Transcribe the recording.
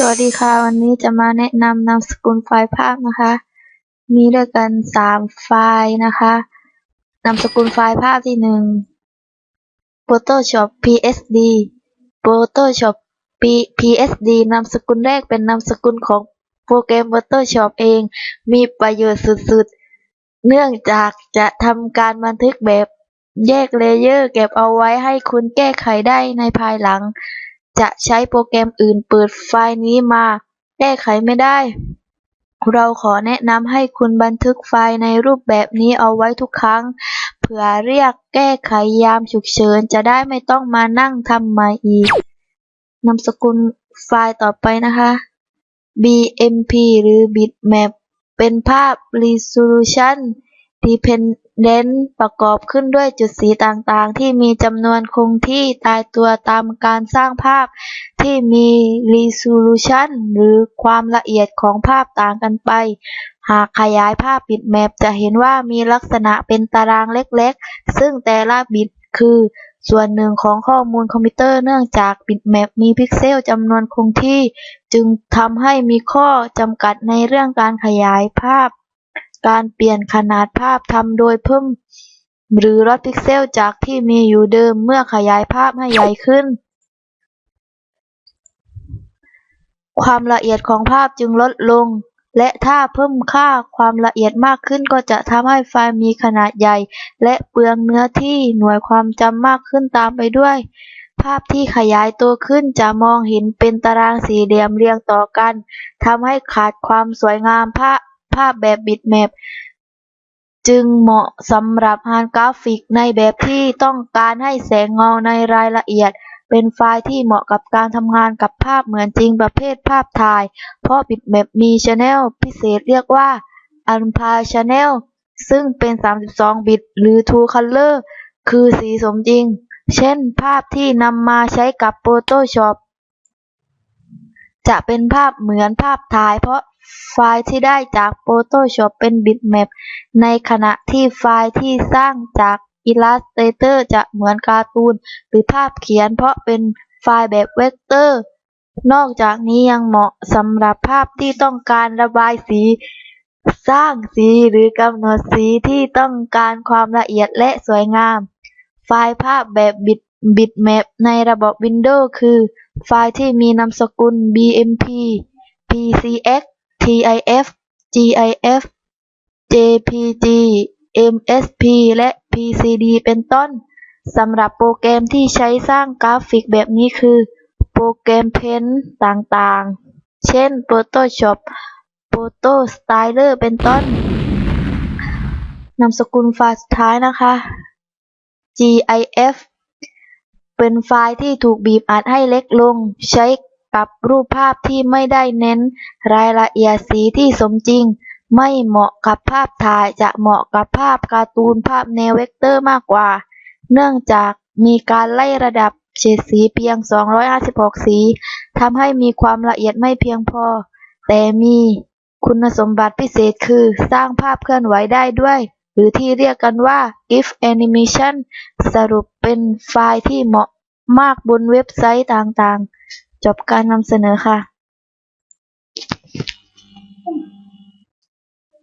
สวัสดีค่ะ วันนี้จะมาแนะนำนามสกุลไฟล์ภาพนะคะ มีด้วยกันสามไฟล์นะคะนามสกุลไฟล์ภาพที่หนึ่ง Photoshop PSD Photoshop P- PSD นามสกุลแรกเป็นนามสกุลของโปรแกรม Photoshop เอง มีประโยชน์สุดๆ เนื่องจากจะทำการบันทึกแบบแยกเลเยอร์เก็บเอาไว้ให้คุณแก้ไขได้ในภายหลัง จะใช้โปรแกรมอื่นเปิดไฟล์นี้มาแก้ไขไม่ได้ เราขอแนะนำให้คุณบันทึกไฟล์ในรูปแบบนี้เอาไว้ทุกครั้ง เผื่อเรียกแก้ไขยามฉุกเฉินจะได้ไม่ต้องมานั่งทำใหม่อีกนามสกุลไฟล์ต่อไปนะคะ BMP หรือ Bitmap เป็นภาพ Resolution Dependent ประกอบขึ้นด้วยจุดสีต่าง ๆ ที่มีจำนวนคงที่ตายตัวตามการสร้างภาพที่มี Resolution หรือความละเอียดของภาพต่างกันไป หากขยายภาพ Bitmap จะเห็นว่ามีลักษณะเป็นตารางเล็ก ๆ ซึ่งแต่ละบิตคือส่วนหนึ่งของข้อมูลคอมพิวเตอร์เนื่องจาก Bitmap มีพิกเซลจำนวนคงที่ จึงทำให้มีข้อจำกัดในเรื่องการขยายภาพ การเปลี่ยนขนาดภาพทำโดยเพิ่มหรือลดพิกเซลจากที่มีอยู่เดิมเมื่อขยายภาพให้ใหญ่ขึ้น ความละเอียดของภาพจึงลดลง และถ้าเพิ่มค่าความละเอียดมากขึ้นก็จะทำให้ไฟล์มีขนาดใหญ่ และเปลืองเนื้อที่หน่วยความจำมากขึ้นตามไปด้วย ภาพที่ขยายตัวขึ้นจะมองเห็นเป็นตารางสี่เหลี่ยมเรียงต่อกันทำให้ขาดความสวยงามภาพ ภาพแบบบิตแมปจึงเหมาะสำหรับงานกราฟิกในแบบที่ต้องการให้แสงเงาในรายละเอียด เป็นไฟล์ที่เหมาะกับการทำงานกับภาพเหมือนจริงประเภทภาพถ่าย เพราะบิตแมปมีชแนลพิเศษเรียกว่า Unpa Channel ซึ่งเป็น 32 บิต หรือ True Color คือสีสมจริง เช่นภาพที่นำมาใช้กับ Photoshop จะเป็นภาพเหมือนภาพถ่าย เพราะไฟล์ที่ได้จาก Photoshop เป็นบิตแมปในขณะที่ไฟล์ที่สร้างจาก Illustrator จะเหมือนการ์ตูน หรือภาพเขียน เพราะเป็นไฟล์แบบเวกเตอร์ นอกจากนี้ยังเหมาะสำหรับภาพที่ต้องการระบายสี สร้างสีหรือกำหนดสีที่ต้องการความละเอียดและสวยงาม ไฟล์ภาพแบบบิตบิตแมปในระบบ Windows คือ ไฟล์ที่มีนามสกุล BMP PCX TIF GIF JPG MSP และ PCD เป็นต้น สำหรับโปรแกรมที่ใช้สร้างกราฟิกแบบนี้คือ โปรแกรมเพนท์ต่างๆ เช่น Photoshop Photo Styler เป็นต้น นามสกุลไฟล์สุดท้ายนะคะ GIF เป็นไฟล์ที่ถูกบีบอัดให้เล็กลง ใช้กับรูปภาพที่ไม่ได้เน้น รายละเอียดสีที่สมจริง ไม่เหมาะกับภาพถ่ายจะเหมาะกับภาพการ์ตูนภาพแนวเวกเตอร์มากกว่า เนื่องจากมีการไล่ระดับเฉดสีเพียง 256 สีทำให้มีความละเอียดไม่เพียงพอ แต่มีคุณสมบัติพิเศษคือสร้างภาพเคลื่อนไหวได้ด้วย หรือที่เรียกกันว่า GIF Animation สรุปเป็นไฟล์ที่เหมาะมากบนเว็บไซต์ต่าง ๆ จบการนำเสนอค่ะ